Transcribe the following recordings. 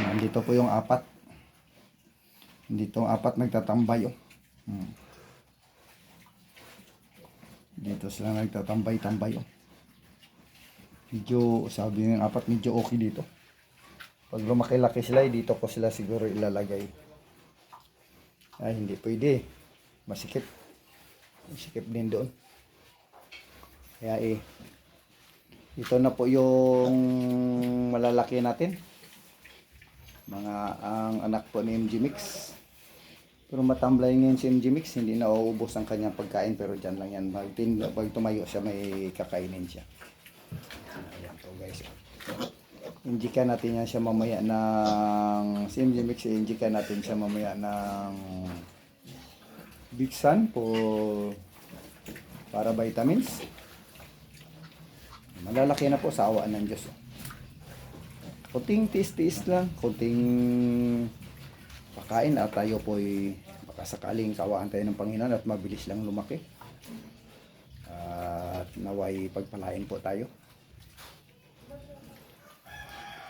Nandito po yung apat. Dito ang apat nagtatambay oh. Hmm. Dito sila nagtatambay-tambay oh. Medyo, sabi ng apat, medyo okay dito. Pag lumaki-laki sila, eh, dito ko sila siguro ilalagay. Ay, hindi pwede. Masikip. Masikip din doon. Kaya eh, ito na po yung malalaki natin. Mga ang anak po ni MG Mix. Pero matamblay ngayon si MG Mix, hindi na uubos ang kanyang pagkain pero dyan lang yan. Pag, pag tumayo siya, may kakainin siya. Ayan po guys. Injikan natin yan siya mamaya ng si MG Mix, injikan natin siya mamaya ng Big Sun po para vitamins. Malalaki na po sa awa ng Diyos. Kunting tiis-tiis lang, kunting pakain at tayo po ay baka sakaling kawaan tayo ng Panginoon at mabilis lang lumaki. At naway pagpalain po tayo.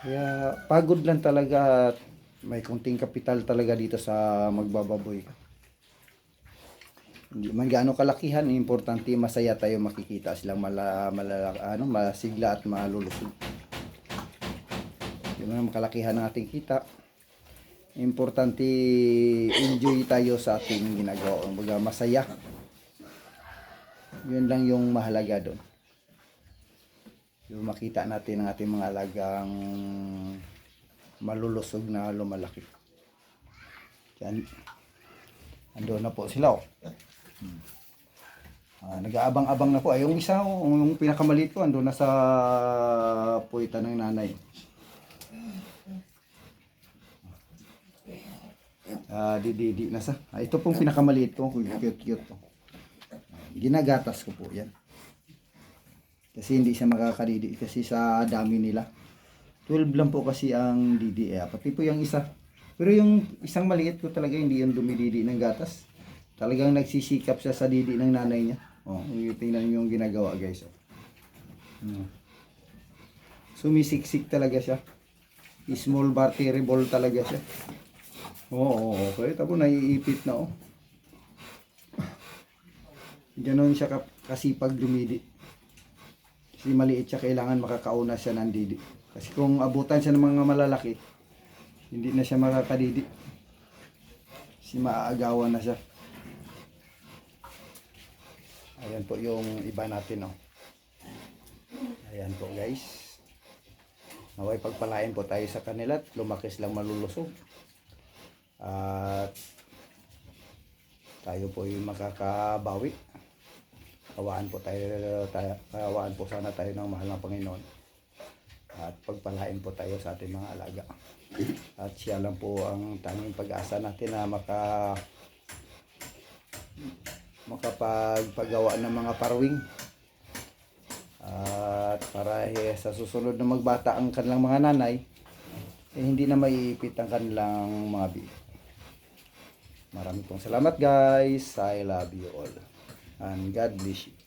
Kaya pagod lang talaga at may kunting kapital talaga dito sa magbababoy. Hindi man gaano kalakihan, importante masaya tayo makikita silang mala, mala, ano, masigla at malulusog. Hindi man kalakihan ng ating kita. Importante enjoy tayo sa ating ginagawa. Kumbaga masaya. Yun lang yung mahalaga doon. Yung makita natin ang ating mga alagang malulusog na lumalaki. Yan. Ando na po sila oh. Ah, nag-aabang-abang na po. Ay, yung isa, oh, yung pinakamaliit ko, ando na sa puwitan ng nanay. Ah, di, di, di, nasa. Ah, ito pong pinakamaliit ko, cute, cute to. Ginagatas ko po yan. Kasi hindi siya makakadidi kasi sa dami nila. 12 lang po kasi ang didi eh. Pati po yung isa. Pero yung isang maliit ko talaga hindi yung dumididi ng gatas. Talagang nagsisikap siya sa didi ng nanay niya. Oh, tingnan niyo yung ginagawa guys. Oh. Hmm. Sumisiksik talaga siya. Small ball talaga siya. Oo, oh, okay. Tapos naiipit na oh. Ganon siya ka- kasipag dumidi. Kasi maliit siya, kailangan makakauna siya ng didi. Kasi kung abutan siya ng mga malalaki, hindi na siya makakadidi. Kasi maaagawan na siya. Ayan po yung iba natin, oh. Ayan po, guys. Naway pagpalain po tayo sa kanila at lumaki silang malulusog. At tayo po yung makakabawi. Kawaan po tayo, tayo kawaan po sana tayo ng mahal ng Panginoon. At pagpalain po tayo sa ating mga alaga. At siya lang po ang tanging pag-asa natin na maka makapagpagawa ng mga parwing. At para eh, sa susunod na magbata ang kanilang mga nanay, eh, hindi na maiipit ang kanilang mga biik. Marami pong salamat guys. I love you all. And God bless you.